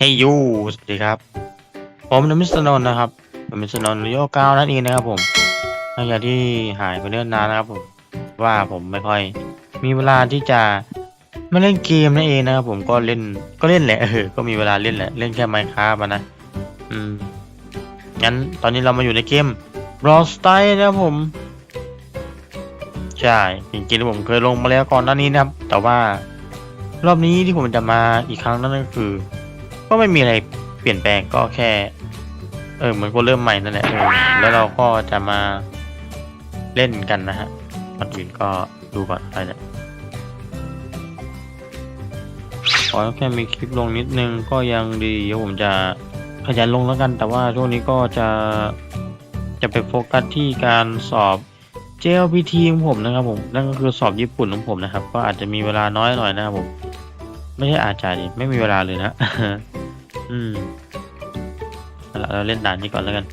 เฮ้ยูสวัสดีครับ ผมนมิสนนนะครับผมมิสนนริโอเก้านั่นเองนะครับผมหลังจากที่หายไปเนิ่นนานนะครับผมว่าผมไม่ค่อย มีเวลาที่จะมาเล่นเกมนั่นเองนะครับผมก็เล่นก็เล่นแหละเออก็มีเวลาเล่นแหละเล่นแค่ไมค์ค a f t นะอืมงั้นตอนนี้เรามาอยู่ในเกม r o s t y นะครับผมใช่จริงๆผมเคยลงมาแล้วก่อนหน้านี้นะครับ แต่ว่ารอบนี้ที่ผมจะมาอีกครั้งนั่นก็คือ ก็ไม่มีอะไรเปลี่ยนแปลงก็แค่ เออเหมือนก็เริ่มใหม่นั่นแหละเออแล้วเราก็จะมาเล่นกันนะฮะก่อนอื่นก็ดูก่อนอะไรเนี่ยขอแค่มีคลิปลงนิดนึงก็ยังดีเดี๋ยวผมจะขยันลงแล้วกัน แต่ว่าช่วงนี้ก็จะจะไปโฟกัสที่การสอบ JLPT ของผมนะครับผมนั่นก็คือสอบญี่ปุ่นของผมนะครับ ก็อาจจะมีเวลาน้อยหน่อยนะครับผม ไม่ใช่อาจจะดิไม่มีเวลาเลยนะ อืมเอาละเราเล่นด่านนี้ก่อนแล้วกัน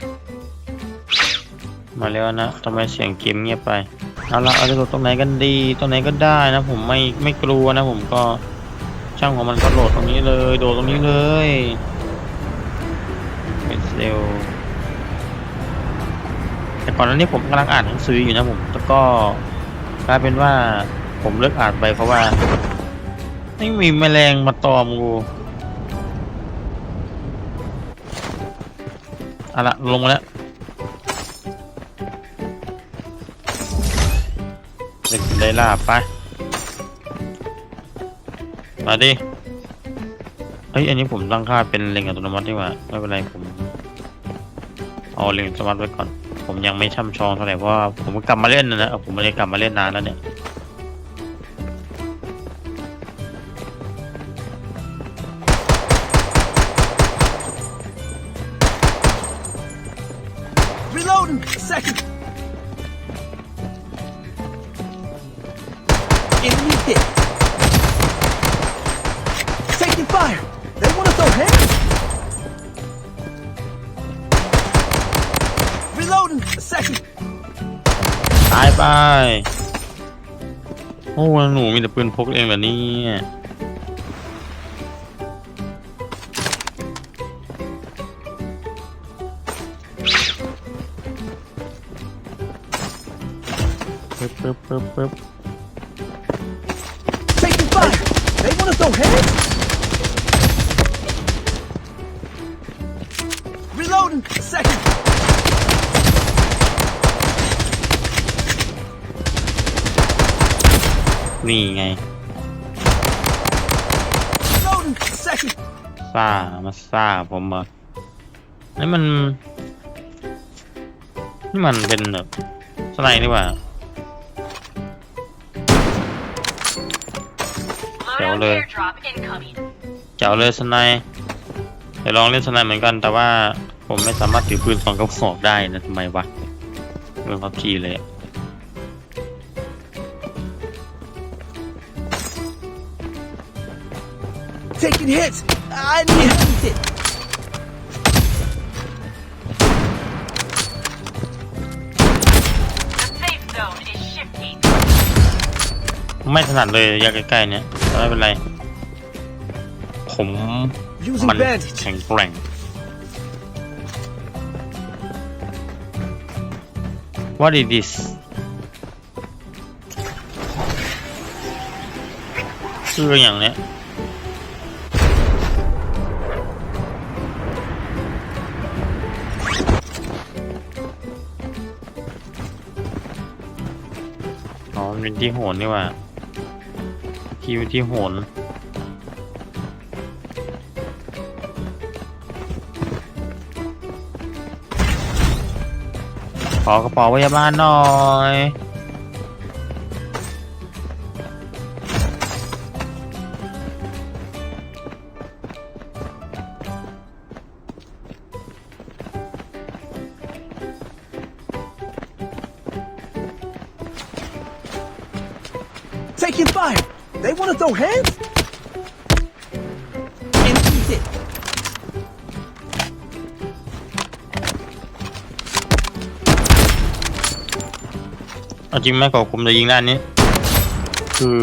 มาแล้วนะทำไมเสียงเกมเงียบไป เอาละเอาจะกดตรงไหนกันดี ตรงไหนก็ได้นะ ผมไม่ไม่กลัวนะ ผมก็ช่างของมันก็โหลดตรงนี้เลย โดดตรงนี้เลยเป็นเซลแต่ก่อนหน้านี้ผมกำลังอ่านหนังสืออยู่นะผม แล้วก็กลายเป็นว่าผมเลิกอ่านไปเพราะว่า ไม่มีแมลงมาตอมกูเอาละลงมาแล้วเด็กได้ลาบไป มาดิ เฮ้ย อันนี้ผมตั้งค่าเป็นเล็งอัตโนมัติดีกว่า ไม่เป็นไรผม เอาเล็งอัตโนมัติไว้ก่อน ผมยังไม่ช่ำชองเท่าไหร่เพราะว่าผมกลับมาเล่นนะนะผมไม่ได้กลับมาเล่นนานแล้วเนี่ย They want to throw hands! Reloading! A second! ตายไปโอ้หนูมีแต่ปืนพกเองเหรอเนี่ยปึ๊บปึ๊บปึ๊บปึ๊บ นี่ไงซ่ามาซ่าผมเหรอนี่มัน นี่มันเป็นแบบสไนด์นี่ว่า Loadout Chào airdrop incoming. เจ๋วเลยสไนด์ไปลองเล่นสไนด์เหมือนกัน แต่ว่าผมไม่สามารถถือปืนสองกระบอกได้นะทำไมวะเป็นพับจีเลยอะ Taking hits! I need it! The safe zone is shifting. ไม่ถนัดเลยอยากใกล้ๆเนี่ยแต่ไม่เป็นไร ผม Using มัน bandage. แข็งแกร่ง What is this ชื่ออย่างเนี้ย เป็นที่โหนนี่ว่าที่เป็นที่โหนขอกระเป๋าพยาบาลหน่อย want to throw hands? Enemy hit! เอาจริงไหมกว่าผมจะยิงด้านนี้ คือ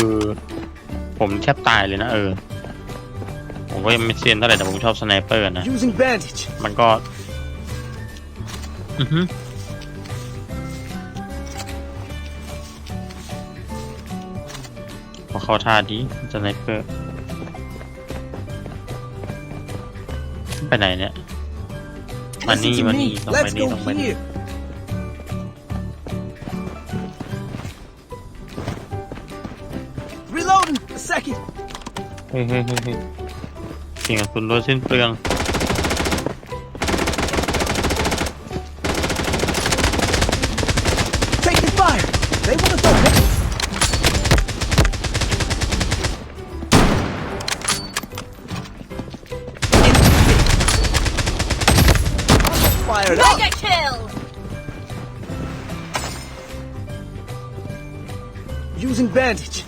ผมแทบตายเลยนะเออ ผมก็ยังไม่เซียนเท่าไหร่แต่ผมชอบสไนเปอร์นะ Using bandage. มันก็ อือฮึ เข้าท่าดีสไนเปอร์ไปไหนเนี่ยมานี่ Listen to มานี่ me. ต้องไป Let's นี่ go ต้องไปนี่ here. Reloading. A second. เฮ้ยเฮ้ยเฮ้ยเฮ้ยเสียงคุณโดยสิ้นเปลือง Fired up. Mega kill! Using bandage.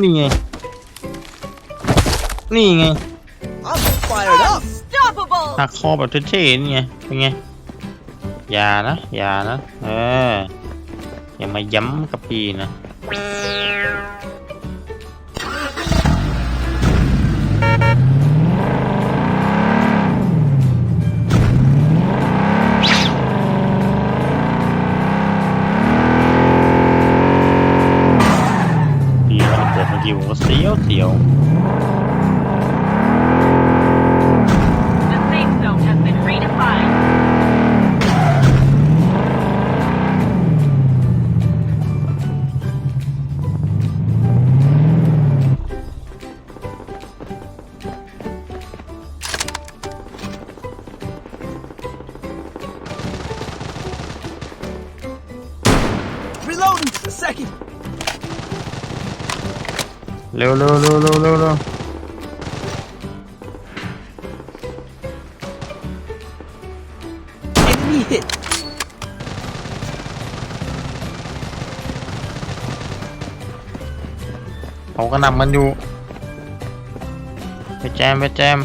Nè. นี่ไง นี่ไง I'm fired up. Unstoppable! หักคอแบบเท่ๆนี่ไง เป็นไง อย่านะ อย่านะ เออ อย่ามาย้ำกับปีนะดีนะเกิดเมื่อกี้ผมก็เสียวเสียว เร็วเร็วเร็วเร็วเร็วเร็ว Enemy hit. เขาก็นำกันอยู่ ไปแจม ไปแจม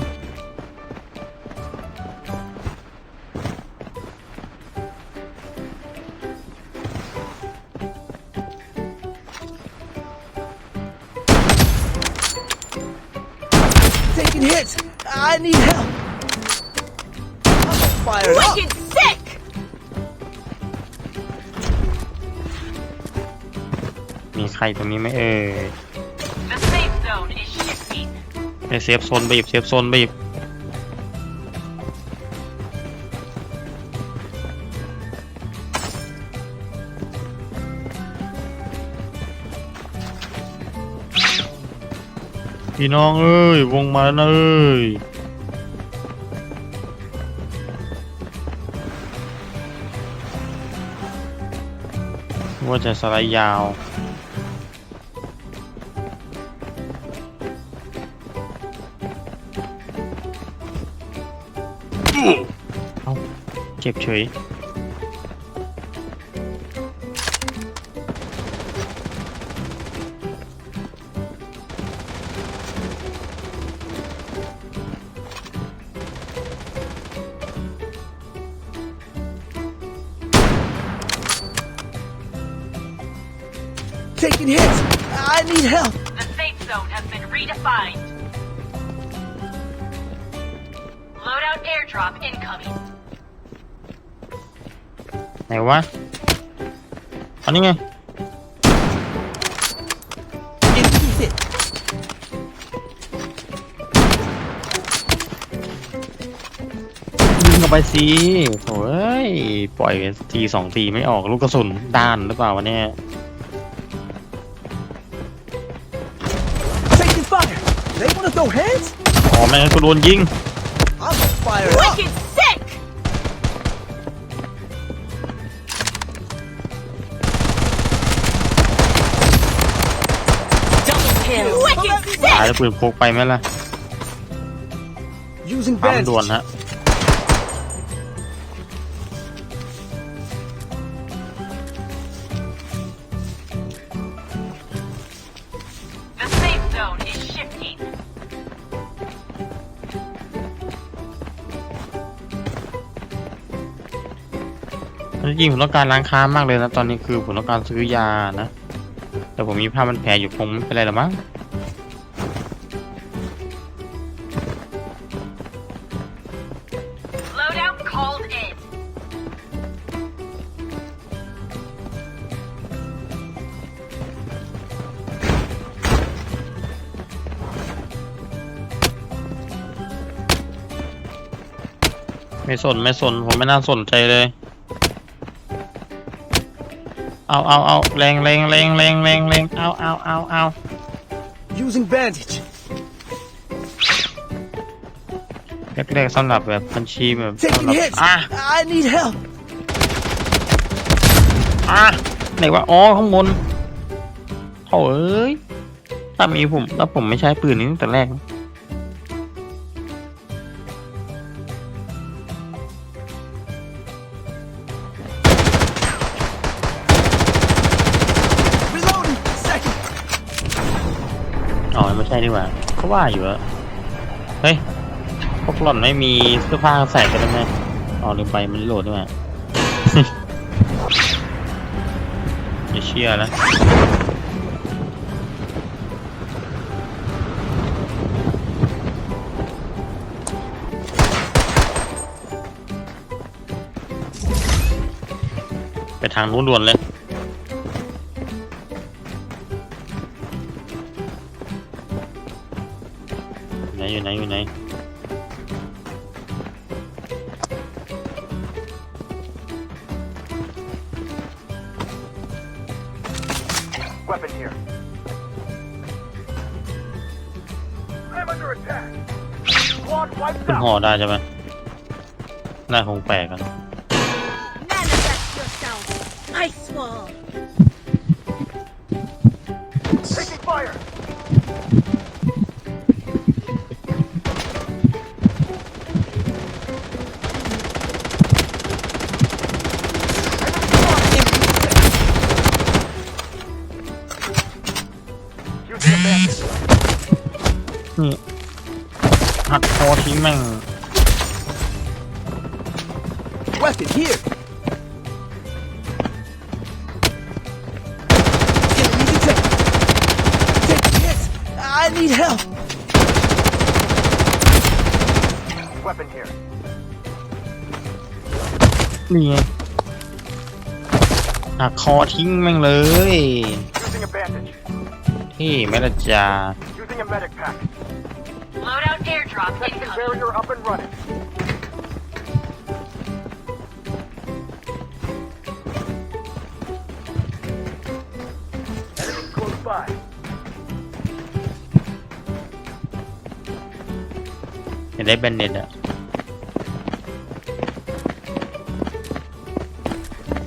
มีใครตรงนี้ไหมเอ่ย The safe zone is shifting. ไปเซฟโซนไปหยิบเซฟโซนไปหยิบพี่น้องเอ้ยวงมาแล้วนะเอ้ยว่าจะสไลด์ยาว เจ็บเฉย Taking hits. ไหนวะอันนี้ไง Enemy hit. ยิงเข้าไปสิโอ้ยปล่อยทีสองทีไม่ออกลูกกระสุนด้านหรือเปล่าวะเนี่ย Taking fire. They want to throw hands. อ๋อแม่งนกูโดนยิง แล้วปืนพกไปไหมล่ะตามด่วนฮะ The จริงๆผมต้องการร้านค้ามากเลยนะ ตอนนี้คือผมต้องการซื้อยานะ แต่ผมมีผ้ามันแผลอยู่คงไม่เป็นไรหรอกมั้ง ไม่สนไม่สนผมไม่น่าสนใจเลย เอาเอาเอาแรงแรงแรงแรงแรงแรงเอาเอาเอาเอา Using bandage. แรกๆสำหรับแบบบัญชีแบบสำ Taking หรับ hits. อะ I need help. อะไหนว่าอ๋อข้างบนโถ่เอ้ยถ้ามีผมแล้วผมไม่ใช้ปืนนี้ตั้งแต่แรก Reloading. ช่ดีกว่าก็ว่าอยู่อะเฮ้ย พวกหล่อนไม่มีเสื้อผ้าใส่กันได้ไหมอ๋อลืมไปมันโหลดด้วยอย่าเชื่อนะไปทางนู้นด่วนเลย Ice Wall. Taking fire. Using a bandage. นี่หักคอทิ้งแม่ง Weapon here. I need help. Weapon here. นี่ไงหักคอทิ้งแม่งเลย Using a bandage. ที่ไม่ละจ้า Using a medic pack. Loadout airdrop Section incoming. barrier up and running. Enemy close by. เห็นได้แบนเน็ตอะ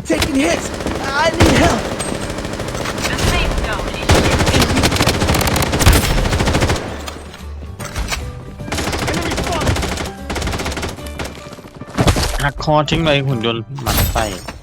Taking hits. I need help. The safe zone is shifting. Enemy spotted. หักคอทิ้งเลยหุ่นยนต์หมันไส้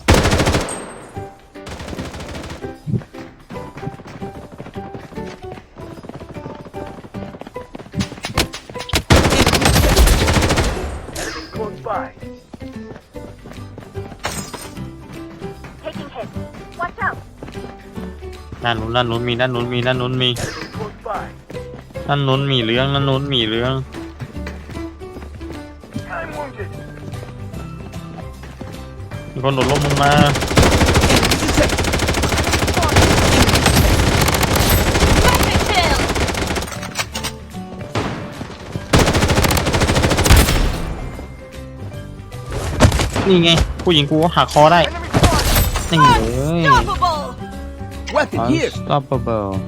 ด้านนู้นด้านนู้นมีด้านนู้นมีด้านนู้นมีด้านนู้นมีเรื่องด้านนู้นมีเรื่องมีคนโดดลงลงมานี่ไง ผู้หญิงกูหักคอได้นี่เลย Unstoppable. Weapon here. unstoppable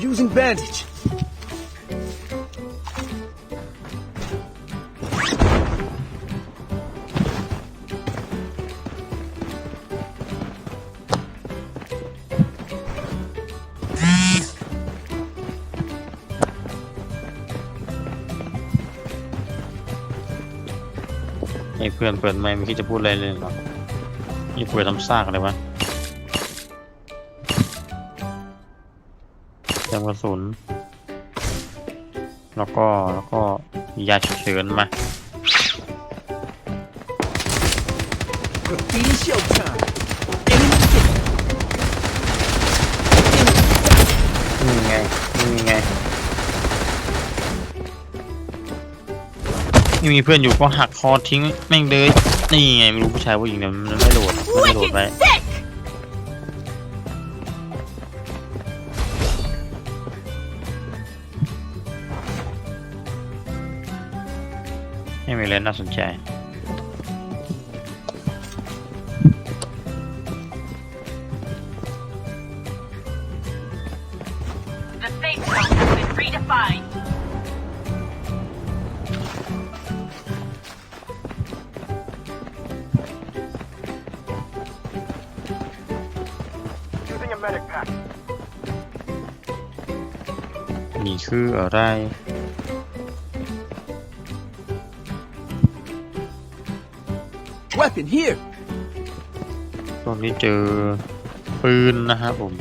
Using bandage.. เพื่อนเปิดไม่ไม่คิดจะพูดอะไรเลยหรอกนี่เปิดทำซากอะไรวะเตรียมกระสุน แล้วก็แล้วก็ยาฉุกเฉินมา Graffiti showtime. นี่มีเพื่อนอยู่ก็หักคอทิ้งแม่งเลยนี่ไงไม่รู้ผู้ชายผู้หญิงเนี่ยมันไม่โหลดมันไม่โหลดไปไม่มีอะไรน่าสนใจ นี่คืออะไร Weapon here. ตรงนี้เจอปืนนะครับผม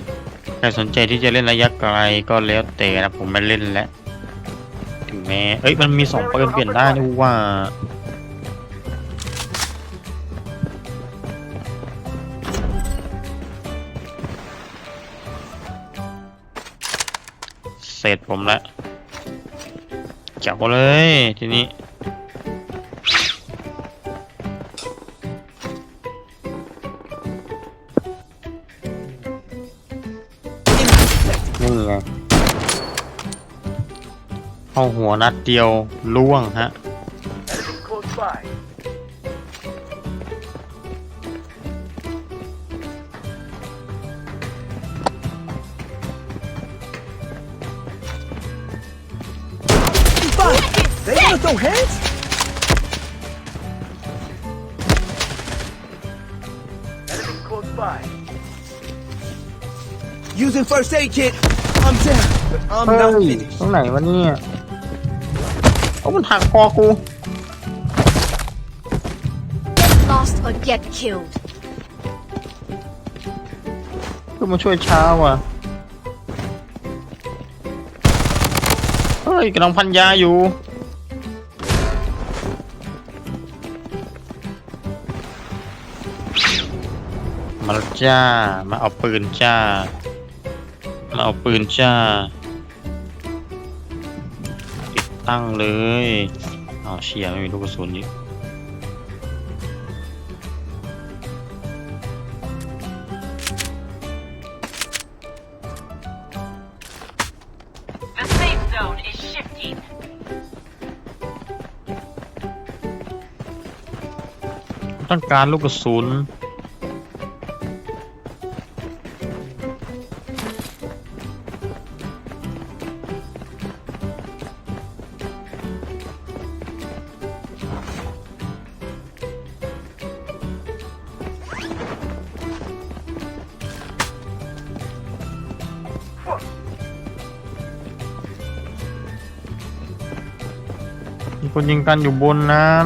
ใครสนใจที่จะเล่นระยะไกลก็แล้วแต่นะผมไม่เล่นแล้ว ถึงแม้ เอ้ยมันมีสองปืนเปลี่ยนได้นี่ว่า ผมละจับเลยทีนี้นี่ไงเข้าหัวนัดเดียวล่วงฮะ They gonna throw hands? Using first aid kit. I'm down, but I'm เฮ้ not ย finished. ตรงไหนวะเนี่ยเอามันหักคอกู Get lost or get killed. คือมาช่วยเช้าว่ะ เฮ้ยกำลังพันยาอยู่ จ้า มาเอาปืนจ้า มาเอาปืนจ้า ติดตั้งเลยเอาวเชียร์ไม่มีลูกกระสุนอีก The safe zone is shifting. ต้องการลูกกระสุน มีคนยิงกันอยู่บนนั้น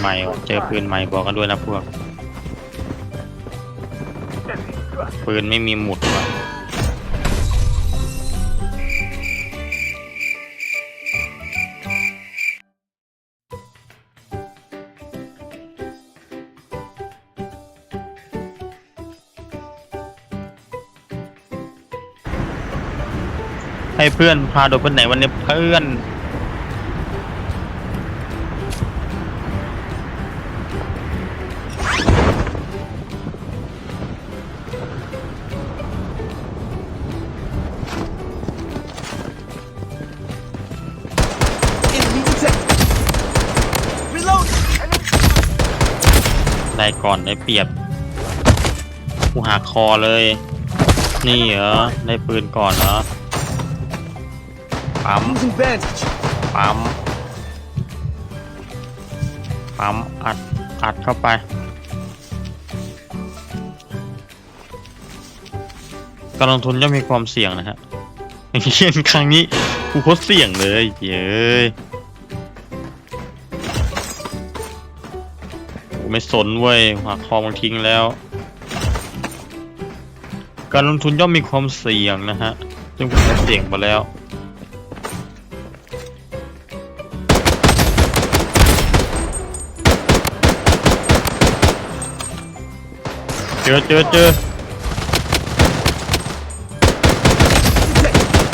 ใหม่เจอปืนใหม่บอกกันด้วยนะพวก ปืนไม่มีหมุดว่ะให้เพื่อนพาโดดไปไหนวันนี้เพื่อน ก่อนได้เปรียบ กูหักคอเลย นี่เหรอ ได้ปืนก่อนเหรอ ปั๊ม ปั๊ม ปั๊ม อัด อัดเข้าไป การลงทุนย่อมมีความเสี่ยงนะฮะอย่างเช่นครั้งนี้ กูโคตรเสี่ยงเลยเย้ย ไม่สนเว้ยหักคอมันทิ้งแล้ว การลงทุนย่อมมีความเสี่ยงนะฮะซึ่งผมก็เสี่ยงมาแล้วเจอเจอเจอ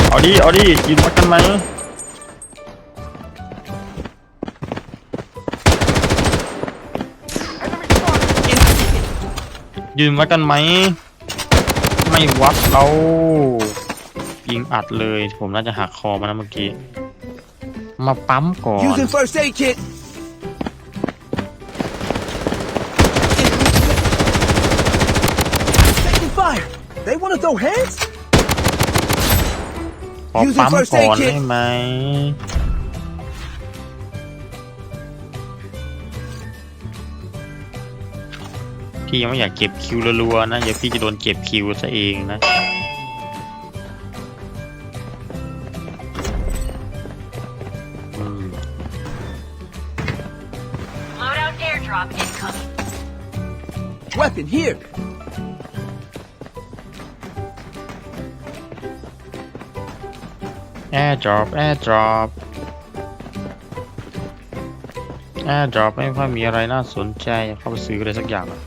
เอาดิเอาดิยืนมากันไหม ยืนมากันไหม ไม่วัดเรายิงอัดเลย ผมน่าจะหักคอมานะเมื่อกี้ มาปั๊มก่อน Using first aid kit. Taking fire. They want to throw hands? ขอ Using ปั๊ม first ก่ aid อน kit ได้ไหม พี่ยังไม่อยากเก็บคิวรัวๆนะเดี๋ยวพี่จะโดนเก็บคิวซะเองนะอืม Loadout airdrop incoming. Weapon here. airdrop airdrop airdrop ไม่ค่อยมีอะไรน่าสนใจ เข้าไปซื้ออะไรสักอย่างอะ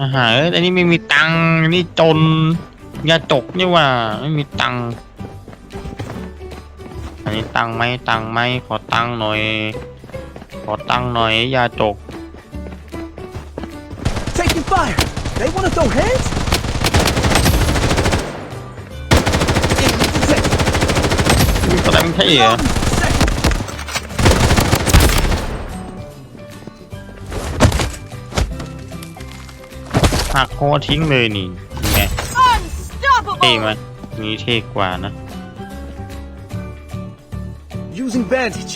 อาหารเอ้ยอันนี้ไม่มีตังค์อันนี่จนยาจกนี่หว่าไม่มีตังค์อันนี้ตังค์ไหมตังค์ไหมขอตังค์หน่อย ขอตังค์หน่อยยาจก Taking fire. They want to throw hands? Enemy detected. มีอะไรไม่ใช่เหรอ Reloading. หักคอทิ้งเลยนี่ยังไงเท่ไหมนี้เท่กว่านะ Using bandage.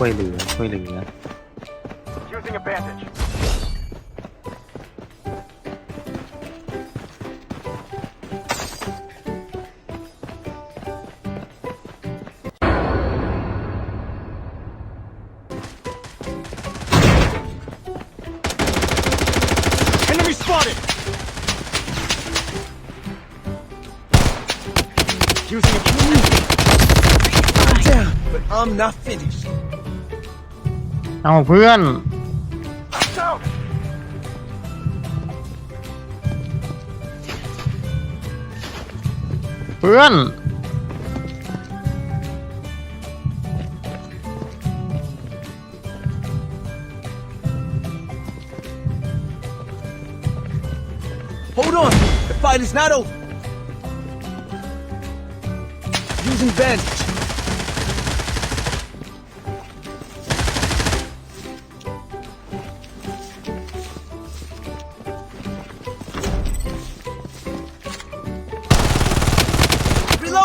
ช่วยเหลือ ช่วยเหลือ Using a bandage. Enemy spotted. Using I'm not finished. เอาเพื่อน down. เพื่อน Hold on. The fight is not over. Using bandage.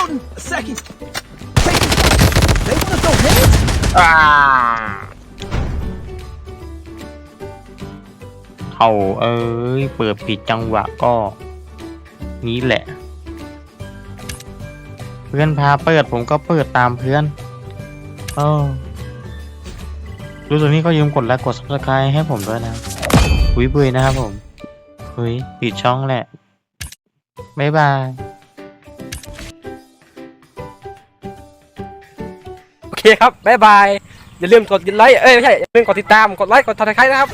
One second. Take it. They want us to hit. Ah. เขาเอ้ย เปิดผิดจังหวะก็นี้แหละ เพื่อนพาเปิดผมก็เปิดตามเพื่อนเออดูตรงนี้ก็ยืมกดไลค์กด subscribe ให้ผมด้วยนะวิบุยนะครับผมเฮ้ยปิดช่องแหละ บ๊ายบาย คครับบ๊ายบาย อย่าลืมกดไลค์ เอ้ยไม่ใช่ อย่าลืมกดติดตาม กดไลค์ กดทักทายนะครับ